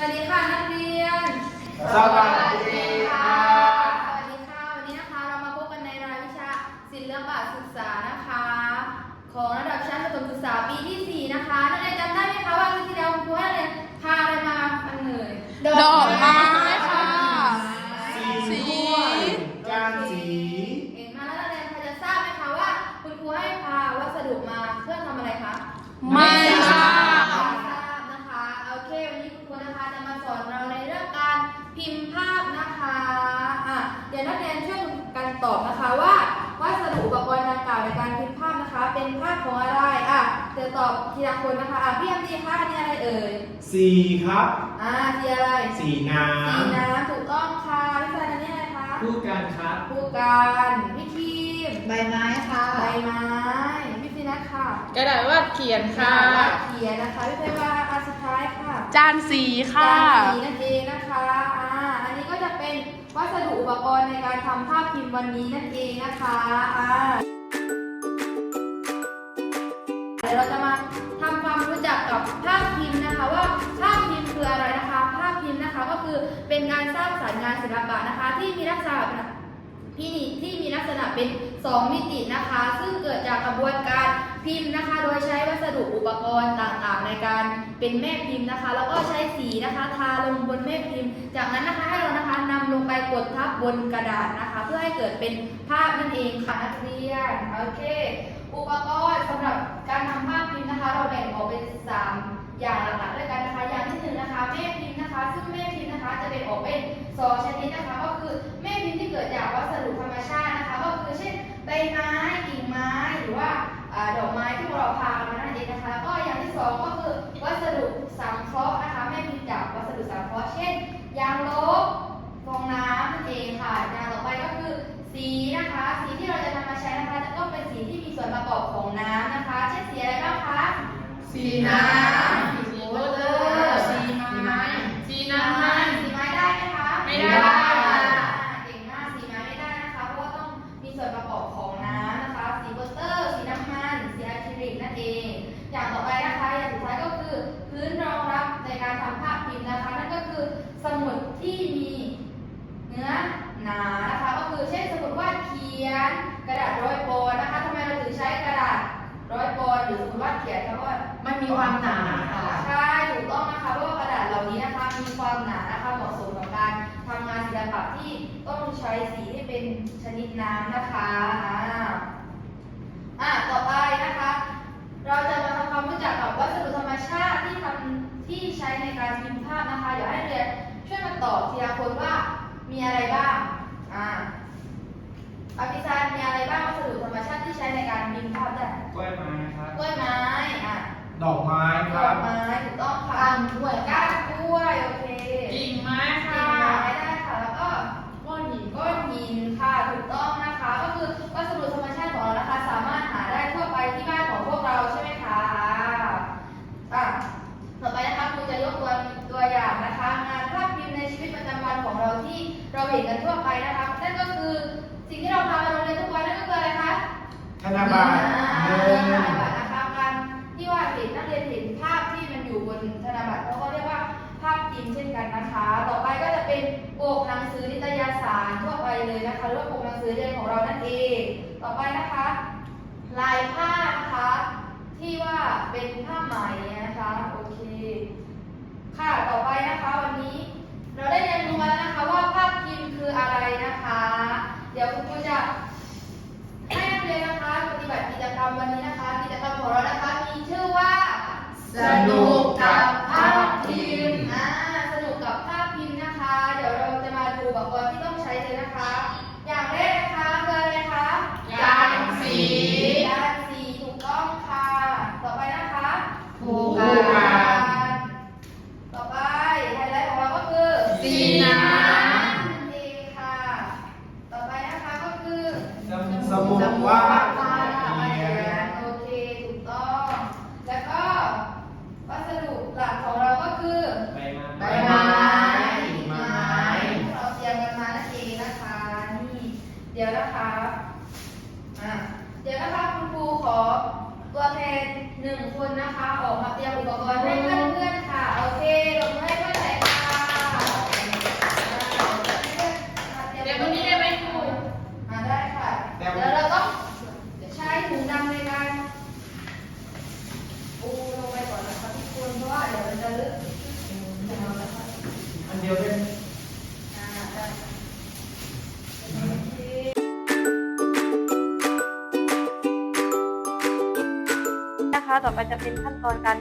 วัสดีค่ะนักเรียน สวัสดี จะตอบทีละคนนะคะอะพี่แอมดีคะอันนี้อะไรเอ่ยสีครับอ่าสีอะไรสีน้สีน้ำถูกต้องค่ะพี่ซันอันนี้อะไรคะำคู่กันครับ ผู้การพี่ทีมใบไม้ค่ะใบไม้พี่ฟินัทค่ะกระดาษวาดเขียนค่ะ วาดเขียนนะคะพี่เพรว่าอันสุดท้ายค่ะ จานสีค่ะ การสีนั่นเองนะคะ อ่า อันนี้ก็จะเป็นวัสดุอุปกรณ์ในการทำภาพพิมพ์วันนี้นั่นเองนะคะ อ่าเดี๋ยวเราจะมาทำความรู้จักกับภาพพิมพ์นะคะ ว่าภาพพิมพ์คืออะไรนะคะ ภาพพิมพ์นะคะก็คือเป็นการสร้างสรรค์งานศิลปะนะคะ ที่มีลักษณะที่มีที่มีลักษณะเป็น 2 มิตินะคะ ซึ่งเกิดจากกระบวนการพิมพ์นะคะ โดยใช้วัสดุอุปกรณ์ต่างๆ ในการเป็นแม่พิมพ์นะคะ แล้วก็ใช้สีนะคะ ทาลงบนแม่พิมพ์ จากนั้นนะคะให้เรานะคะนำลงไปกดทับบนกระดาษนะคะ เพื่อให้เกิดเป็นภาพนั่นเองค่ะนักเรียนโอเค อุปกรณ์สำหรับการทำภาพพิมพ์นะคะ เราแบ่งออกเป็น 3 อย่างหลักๆด้วยกันนะคะ อย่างที่หนึ่งนะคะแม่พิมพ์นะคะ ซึ่งแม่พิมพ์นะคะจะแบ่งออกเป็นสองชนิดนะคะก็คือ สีน้ำสีวอเตอร์สีไม้สีน้ำมันสีไม้ได้ไหมคะ ไม่ได้อ่าเก่งมากสีไม้ไม่ได้นะคะ เพราะว่าต้องมีส่วนประกอบของน้ำนะคะ สีวอเตอร์ สีน้ำมัน สีอะคริลิกนั่นเอง อย่างต่อไปนะคะ อย่างสุดท้ายก็คือพื้นรองรับในการทำภาพพิมพ์นะคะ นั่นก็คือสมุดที่มีเนื้อหนานะคะ ก็คือเช่นสมุดวาดเขียน กระดาษร้อยปอน หรือสมุดวาเขียนคะเพราะว่ามันมีความหนาค่ะใช่ถูกต้องนะคะเพราะว่ากระดาษเหล่านี้นะคะมีความหนานะคะเหมาะสมกับการทำงานศิลปะที่ต้องใช้สีที่เป็นชนิดน้ำนะคะอ่าต่อไปนะคะ เราจะมาทำความรู้จักกับวัสดุธรรมชาติที่ทำที่ใช้ในการพิมพ์ภาพนะคะเดี๋ยวให้เรียนช่วยมาตอบทีละคนว่ามีอะไรบ้างอ่าอภิซานมีอะไรบ้างวัสดุ ธรรมชาติที่ใช้ในการพิมพ์ภาพได้กล้วยไม้ครับ กล้วยไม้อะดอกไม้คดรัอบ กไม้ถูกต้องค่ะก้านกล้วย ก้านกล้วยโอเคกิ่งไม้กิ่ค่ะงไม้ได้ค่ะแล้วก็ ก้อนหินก้อนหินค่ะถูกต้องนะคะ ก็คือวัสดุธรรมชาติของเรานะคะ สามารถหาได้ทั่วไปที่บ้าน นอยู่บนธนบัตรเขาก็เรียกว่าภาพพิมพ์เช่นกันนะคะ ต่อไปก็จะเป็นปกหนังสือนิตยสารทั่วไปเลยนะคะหรือว่าปกหนังสือเรียนของเรานั่นเอง ต่อไปนะคะ ลายผ้านะคะที่ว่าเป็นผ้าไหมนะคะโอเคค่ะต่อไปนะคะวันนี้ เราได้เรียนรู้มาแล้วนะคะว่าภาพพิมพ์คืออะไรนะคะ เดี๋ยวคุณครูจะให้นักเรียนนะคะปฏิบัติกิจกรรมวันนี้นะคะ กิจกรรมของเรานะคะมีชื่อว่าสนุก ดี๋ยวนะคะอะเดี๋ยวนะคะคุณครูขอตัวแทนหนึ่งคนนะคะ ออกมาเตรียมอุปกรณ์ให้เพื่อนๆค่ะ โอเคลงมือให้เพื่อน ต่อไปจะเป็นขั้นตอนการ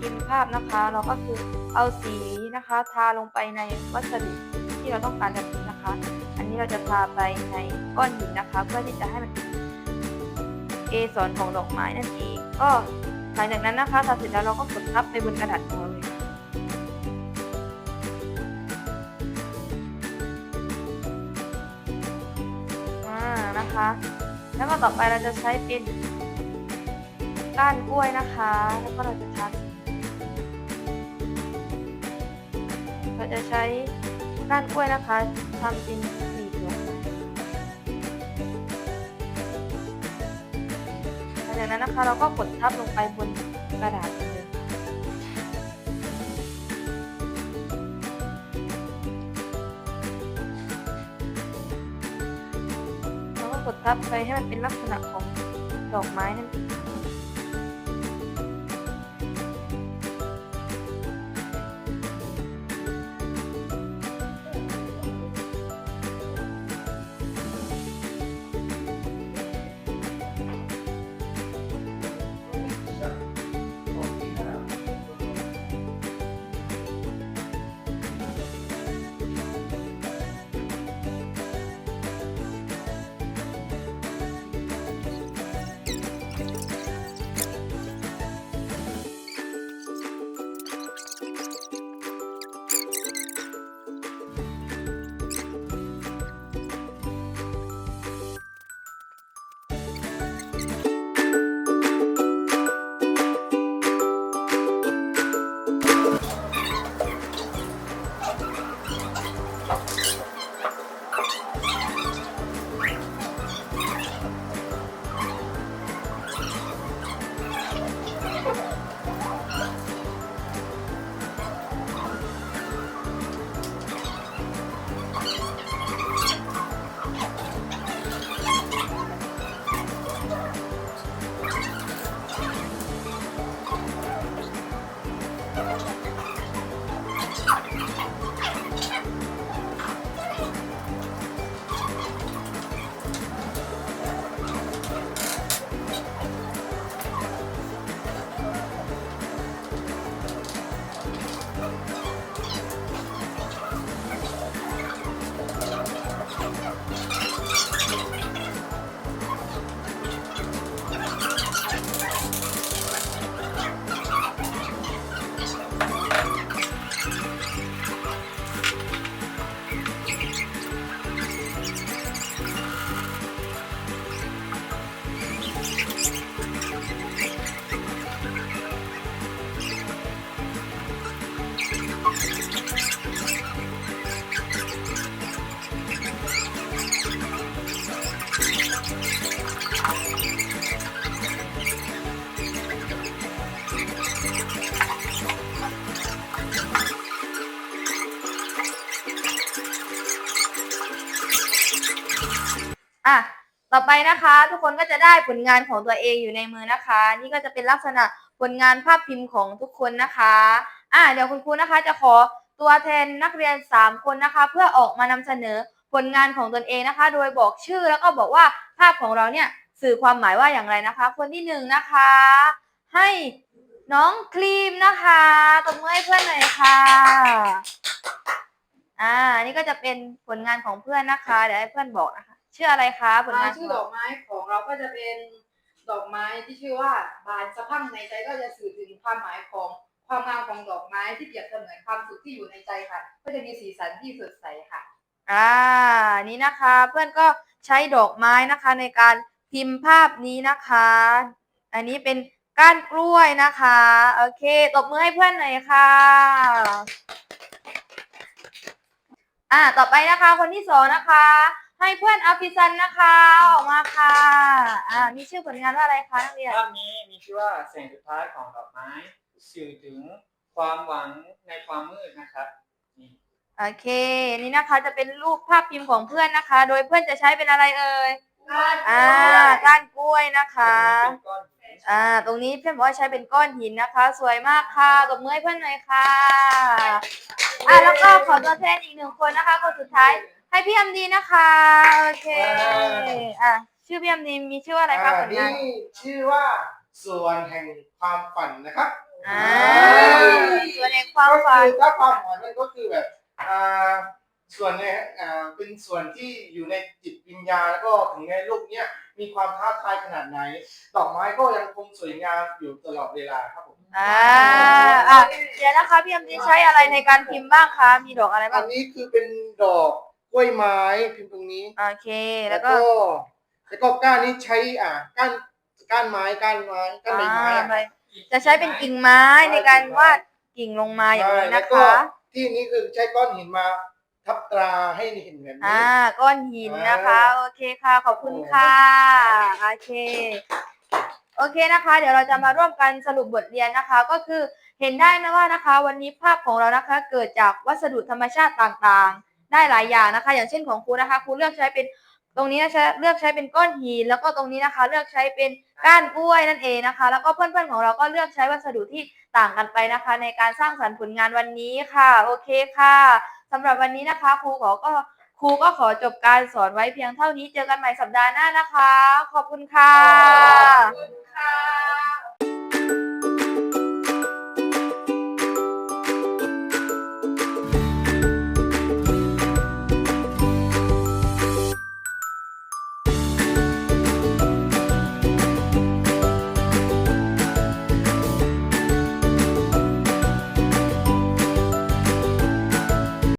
พิมพ์ภาพนะคะ เราก็คือเอาสีนะคะ ทาลงไปในวัสดุที่เราต้องการจะพิมพ์นะคะ อันนี้เราจะทาไปในก้อนหินนะคะ เพื่อที่จะให้มันเป็นเกสรของดอกไม้นั่นเอง ก็หลังจากนั้นนะคะทาเสร็จแล้วเราก็กดทับไปบนกระดาษของเราเลยอ่านะคะ แล้วก็ต่อไปเราจะใช้เป็น ก้านกล้วยนะคะ แล้วก็เราจะทาสีเราจะใช้ก้านกล้วยนะคะทำเป็นสีเขียวหลังจากนั้นนะคะเราก็กดทับลงไปบนกระดาษเลยเราก็กดทับไปให้มันเป็นลักษณะของดอกไม้นั่นเอง ไปนะคะ ทุกคนก็จะได้ผลงานของตัวเองอยู่ในมือนะคะ นี่ก็จะเป็นลักษณะผลงานภาพพิมพ์ของทุกคนนะคะ อะเดี๋ยวคุณครูนะคะจะขอตัวแทนนักเรียน 3 คนนะคะ เพื่อออกมานำเสนอผลงานของตนเองนะคะ โดยบอกชื่อแล้วก็บอกว่าภาพของเราเนี่ยสื่อความหมายว่าอย่างไรนะคะ คนที่หนึ่งนะคะ ให้น้องครีมนะคะตบมือให้เพื่อนหน่อยค่ะอ่านี่ก็จะเป็นผลงานของเพื่อนนะคะ เดี๋ยวให้เพื่อนบอกนะคะ ชื่ออะไรคะผลงานชื่อดอกไม้ของเราก็จะเป็นดอกไม้ที่ชื่อว่าบานสะพรั่งในใจก็จะสื่อถึงความหมายของความงามของดอกไม้ที่เปรียบเสมือนความสุขที่อยู่ในใจค่ะ ก็จะมีสีสันที่สดใสค่ะ อ่า นี่นะคะ เพื่อนก็ใช้ดอกไม้นะคะในการพิมพ์ภาพนี้นะคะ อันนี้เป็นก้านกล้วยนะคะ โอเค ตบมือให้เพื่อนหน่อยค่ะ อ่า ต่อไปนะคะ คนที่สองนะคะ ให้เพื่อนอภิสันนะคะออกมาค่ะ อ่า มีชื่อผลงานว่าอะไรคะนักเรียน ภาพนี้มีชื่อว่าแสงสุดท้ายของดอกไม้ สื่อถึงความหวังในความมืดนะครับ นี่โอเค นี่นะคะจะเป็นรูปภาพพิมพ์ของเพื่อนนะคะ โดยเพื่อนจะใช้เป็นอะไรเอ่ย อ่า ก้านกล้วยนะคะ เป็นก้อนหินอ่า ตรงนี้เพื่อนบอกว่าใช้เป็นก้อนหินนะคะ สวยมากค่ะตบมือให้เพื่อนหน่อยค่ะ อ่าแล้วก็ขอตัวแทนอีกหนึ่งคนนะคะ คนสุดท้าย ให้พี่อมดีนะคะ โอเค อะ ชื่อพี่อมดีมีชื่อว่าอะไรคะผลงาน นี่ชื่อว่าส่วนแห่งความฝันนะครับอ่าส่วนแห่งความฝัน ก็คือถ้าความฝันมันก็คือแบบอ่าส่วนเนี่ยอ่าเป็นส่วนที่อยู่ในจิตวิญญาณแล้วก็ถึงในโลกเนี้ยมีความท้าทายขนาดไหน ดอกไม้ก็ยังคงสวยงามอยู่ตลอดเวลาครับผมอ่าอะเดี๋ยวนะคะพี่อมจีใช้อะไรในการพิมพ์บ้างคะ มีดอกอะไรอับ้างนนี้คือเป็นดอก กล้วยไม้พิมพ์ตรงนี้ โอเค แล้แล้ววก็ก็แล้วก็ก้านนี้ใช้อ่าก้านก้านไม้ก้านไม้ก้านใบไม้อ่าอะใบจะใช้เป็นกิ่งไม้ในการวาดกิ่งลงมาอย่างนี้ใช่แล้นะวก็คะ ที่นี้คือใช้ก้อนหินมาทับตราให้เห็นแบบนี้ อ่า ก้อนหินนะคะ โอเคค่ะ ขอบคุณค่ะ โอเค โอเคนะคะ เดี๋ยวเราจะมาร่วมกันสรุปบทเรียนนะคะ ก็คือเห็นได้นะว่านะคะ วันนี้ภาพของเรานะคะ เกิดจากวัสดุธรรมชาติต่างๆ ได้หลายอย่างนะคะ อย่างเช่นของครูนะคะครูเลือกใช้เป็นตรงนี้นะคะเลือกใช้เป็นก้อนหินแล้วก็ตรงนี้นะคะ เลือกใช้เป็นก้านกล้วยนั่นเองนะคะ แล้วก็เพื่อนๆของเราก็เลือกใช้วัสดุที่ต่างกันไปนะคะ ในการสร้างสรรค์ผลงานวันนี้ค่ะ โอเคค่ะสำหรับวันนี้นะคะครูขอก็ครูก็ขอจบการสอนไว้เพียงเท่านี้เจอกันใหม่สัปดาห์หน้านะคะ ขอบคุณค่ะ